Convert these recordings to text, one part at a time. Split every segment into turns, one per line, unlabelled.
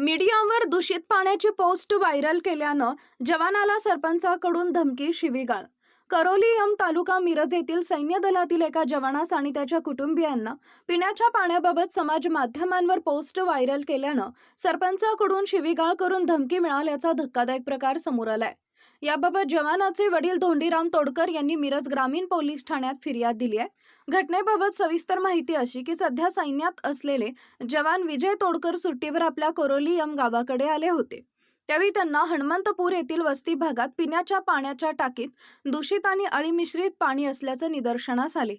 मीडियावर दूषित पाण्याची पोस्ट व्हायरल केल्यानं जवानाला सरपंचाकडून धमकी शिवीगाळ. करोली यम तालुका मिरज येथील सैन्य दलातील एका जवानास आणि त्याच्या कुटुंबियांना पिण्याच्या पाण्याबाबत समाज माध्यमांवर पोस्ट व्हायरल केल्यानं सरपंचाकडून शिवीगाळ करून धमकी मिळाल्याचा धक्कादायक प्रकार समोर आलाय. याबाबत जवानाचे वडील धोंडीराम तोडकर यांनी मिरज ग्रामीण पोलीस ठाण्यात फिर्याद दिली आहे. घटनेबाबत सविस्तर माहिती अशी की सध्या सैन्यात असलेले जवान विजय तोडकर सुट्टीवर आपल्या कोरोली यम गावाकडे आले होते. त्यावेळी त्यांना हनुमंतपूर येथील वस्ती भागात पिण्याच्या पाण्याच्या टाकीत दूषित आणि अळीमिश्रित पाणी असल्याचं निदर्शनास आले.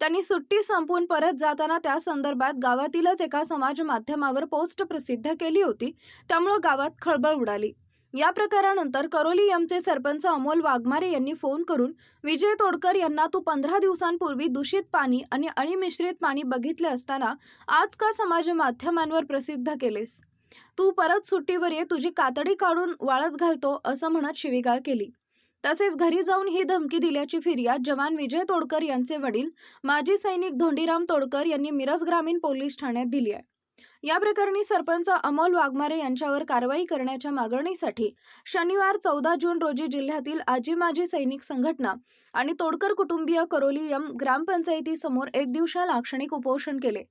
त्यांनी सुट्टी संपून परत जाताना त्या संदर्भात गावातीलच एका समाज माध्यमावर पोस्ट प्रसिद्ध केली होती. त्यामुळं गावात खळबळ उडाली. या प्रकारानंतर करोली एमचे सरपंच अमोल वाघमारे यांनी फोन करून विजय तोडकर यांना तू पंधरा दिवसांपूर्वी दूषित पाणी आणि अणिमिश्रित पाणी बघितले असताना आज का समाज माध्यमांवर प्रसिद्ध केलेस? तू परत सुट्टीवर ये तुझी कातडी काढून वाळत घालतो असं म्हणत शिवीगाळ केली. तसेच घरी जाऊन ही धमकी दिल्याची फिर्याद जवान विजय तोडकर यांचे वडील माजी सैनिक धोंडीराम तोडकर यांनी मिरज ग्रामीण पोलीस ठाण्यात दिली आहे. या प्रकरणी सरपंच अमोल वाघमारे यांच्यावर कारवाई करण्याच्या मागणीसाठी शनिवार चौदा जून रोजी जिल्ह्यातील आजी माजी सैनिक संघटना आणि तोडकर कुटुंबीय करोली यम ग्रामपंचायतीसमोर एक दिवसीय लाक्षणिक उपोषण केले.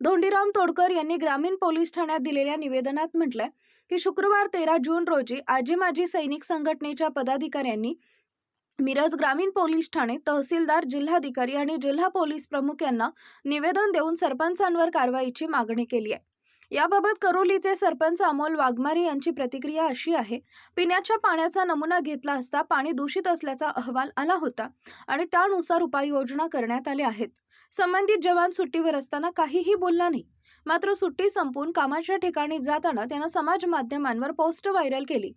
धोंडीराम तोडकर यांनी ग्रामीण पोलीस ठाण्यात दिलेल्या निवेदनात म्हटलंय की शुक्रवार तेरा जून रोजी आजी माजी सैनिक संघटनेच्या पदाधिकाऱ्यांनी मिरज ग्रामीण पोलीस ठाणे तहसीलदार जिल्हाधिकारी आणि जिल्हा पोलीस प्रमुख यांना निवेदन देऊन सरपंचांवर कारवाईची मागणी केली आहे. याबाबत करोलीचे सरपंच अमोल वाघमारे यांची प्रतिक्रिया अशी आहे पिण्याच्या पाण्याचा नमुना घेतला असता पाणी दूषित असल्याचा अहवाल आला होता आणि त्यानुसार उपाययोजना करण्यात आल्या आहेत. संबंधित जवान सुट्टीवर असताना काहीही बोलला नाही. मात्र सुट्टी संपून कामाच्या ठिकाणी जाताना त्यानं समाज माध्यमांवर पोस्ट व्हायरल केली.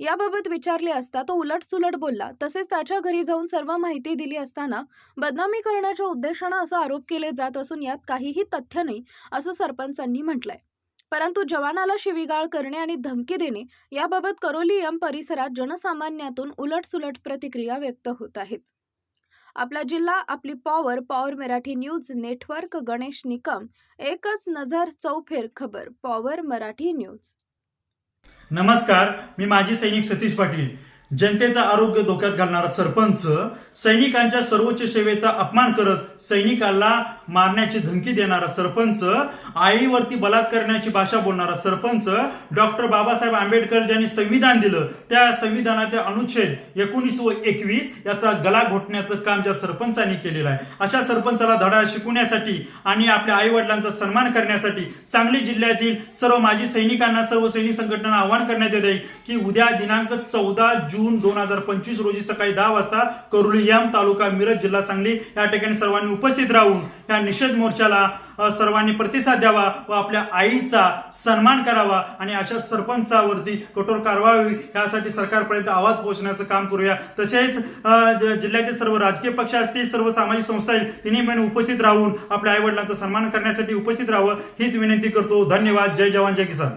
याबाबत विचारले असता तो उलटसुलट बोलला. तसेच त्याच्या घरी जाऊन सर्व माहिती दिली असताना बदनामी करण्याच्या उद्देशानं असा आरोप केले जात असून यात काहीही तथ्य नाही असं सरपंचांनी म्हटलंय. परंतु जवानाला शिवीगाळ करणे आणि धमकी देणे याबाबत करोलियम परिसरात जनसामान्यातून उलटसुलट प्रतिक्रिया व्यक्त होत आहेत. आपला जिल्हा आपली power power Marathi news network Ganesh Nikam. एकच नजर चौफेर खबर पॉवर मराठी न्यूज
नमस्कार मी माजी सैनिक सतीश पाटील. जनतेचा आरोग्य धोक्यात घालणारा सरपंच सैनिकांच्या सर्वोच्च सेवेचा अपमान करत सैनिकाला मारण्याची धमकी देणारा सरपंच आईवरती बलात्कार करण्याची भाषा बोलणारा सरपंच डॉक्टर बाबासाहेब आंबेडकर ज्यांनी संविधान दिलं त्या संविधानाचे अनुच्छेद एकोणीस व एकवीस याचा गला घोटण्याचं काम ज्या सरपंचांनी केलेलं आहे. अशा सरपंचाला धडा शिकवण्यासाठी आणि आपल्या आई वडिलांचा सन्मान करण्यासाठी सांगली जिल्ह्यातील सर्व माजी सैनिकांना सर्व सैनिक संघटनांना आवाहन करण्यात येत आहे की उद्या दिनांक चौदा जून दोन हजार पंचवीस रोजी सकाळी दहा वाजता करुळी याम तालुका मिरज जिल्हा सांगली या ठिकाणी सर्वांनी उपस्थित राहून या निषेध मोर्चाला सर्वांनी प्रतिसाद द्यावा व आपल्या आईचा सन्मान करावा आणि अशा सरपंचावरती कठोर कारवाई व्हावी यासाठी सरकारपर्यंत आवाज पोहोचण्याचं काम करूया. तसेच जिल्ह्याचे जिल्ह्यातील सर्व राजकीय पक्ष असतील सर्व सामाजिक संस्था आहेत तिन्ही मिळून उपस्थित राहून आपल्या आई वडिलांचा सन्मान करण्यासाठी उपस्थित राहावं हीच विनंती करतो. धन्यवाद. जय जवान जय किसान.